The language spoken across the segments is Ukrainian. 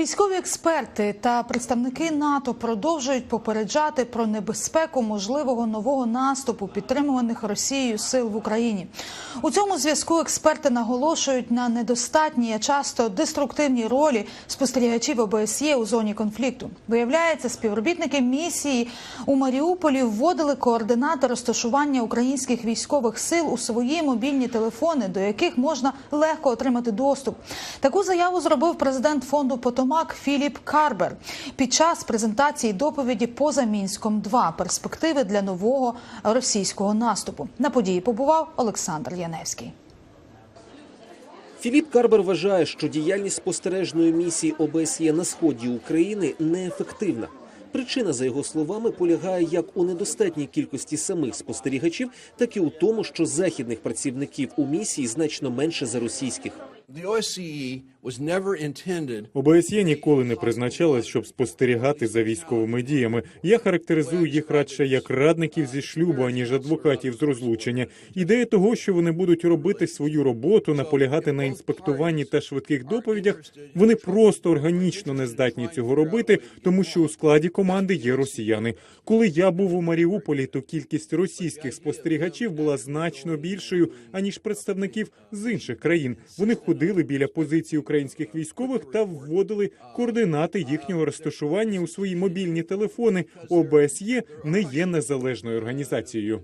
Військові експерти та представники НАТО продовжують попереджати про небезпеку можливого нового наступу підтримуваних Росією сил в Україні. У цьому зв'язку експерти наголошують на недостатній, а часто деструктивній ролі спостерігачів ОБСЄ у зоні конфлікту. Виявляється, співробітники місії у Маріуполі вводили координати розташування українських військових сил у свої мобільні телефони, до яких можна легко отримати доступ. Таку заяву зробив президент фонду Потомак Філіп Карбер під час презентації доповіді поза Мінськом 2 перспективи для нового російського наступу. На події побував Олександр Яневський. Філіп Карбер вважає, що діяльність спостережної місії ОБСЄ на сході України неефективна. Причина, за його словами, полягає як у недостатній кількості самих спостерігачів, так і у тому, що західних працівників у місії значно менше за російських. The OSCE was never intended ОБСЄ ніколи не призначалась, щоб спостерігати за військовими діями. Я характеризую їх радше як радників зі шлюбу, аніж адвокатів з розлучення. Ідея того, що вони будуть робити свою роботу, наполягати на інспектуванні та швидких доповідях. Вони просто органічно не здатні цього робити, тому що у складі команди є росіяни. Коли я був у Маріуполі, то кількість російських спостерігачів була значно більшою аніж представників з інших країн. Вони ходили біля позицій українських військових та вводили координати їхнього розташування у свої мобільні телефони. ОБСЄ не є незалежною організацією.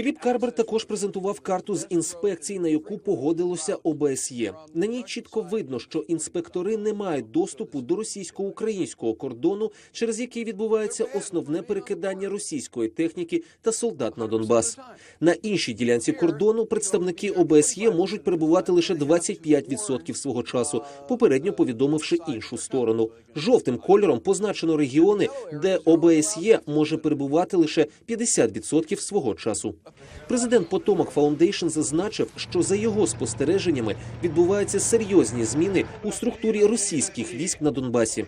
Філіп Карбер також презентував карту з інспекцій, на яку погодилося ОБСЄ. На ній чітко видно, що інспектори не мають доступу до російсько-українського кордону, через який відбувається основне перекидання російської техніки та солдат на Донбас. На іншій ділянці кордону представники ОБСЄ можуть перебувати лише 25% свого часу, попередньо повідомивши іншу сторону. Жовтим кольором позначено регіони, де ОБСЄ може перебувати лише 50% свого часу. Президент Потомак Фаундейшн зазначив, що за його спостереженнями відбуваються серйозні зміни у структурі російських військ на Донбасі.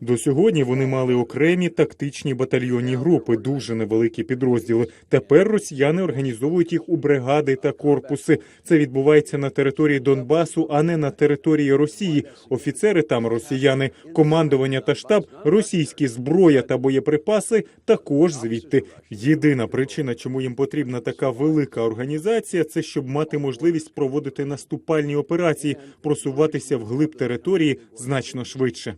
До сьогодні вони мали окремі тактичні батальйонні групи, дуже невеликі підрозділи. Тепер росіяни організовують їх у бригади та корпуси. Це відбувається на території Донбасу, а не на території Росії. Офіцери там росіяни, командування та штаб, російські зброя та боєприпаси також звідти. Єдина причина, чому їм потрібна така велика організація, це щоб мати можливість проводити наступальні операції, просуватися вглиб території значно швидше.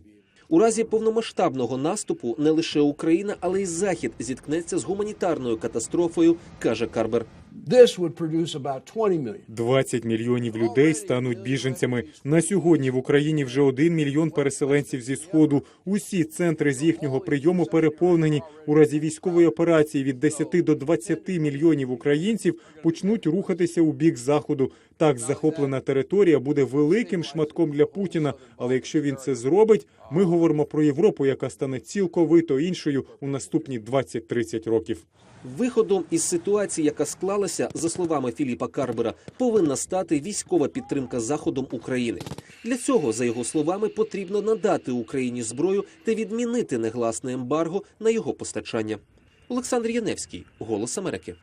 У разі повномасштабного наступу не лише Україна, але й Захід зіткнеться з гуманітарною катастрофою, каже Карбер. This would produce about 20 20 мільйонів людей стануть біженцями. На сьогодні в Україні вже один мільйон переселенців зі сходу. Усі центри з їхнього прийому переповнені. У разі військової операції від 10 до 20 мільйонів українців почнуть рухатися у бік заходу. Так, захоплена територія буде великим шматком для Путіна. Але якщо він це зробить, ми говоримо про Європу, яка стане цілковито іншою у наступні 20-30 років. Виходом із ситуації, яка склалася, за словами Філіпа Карбера, повинна стати військова підтримка заходом України. Для цього, за його словами, потрібно надати Україні зброю та відмінити негласне ембарго на його постачання. Олександр Яневський, Голос Америки.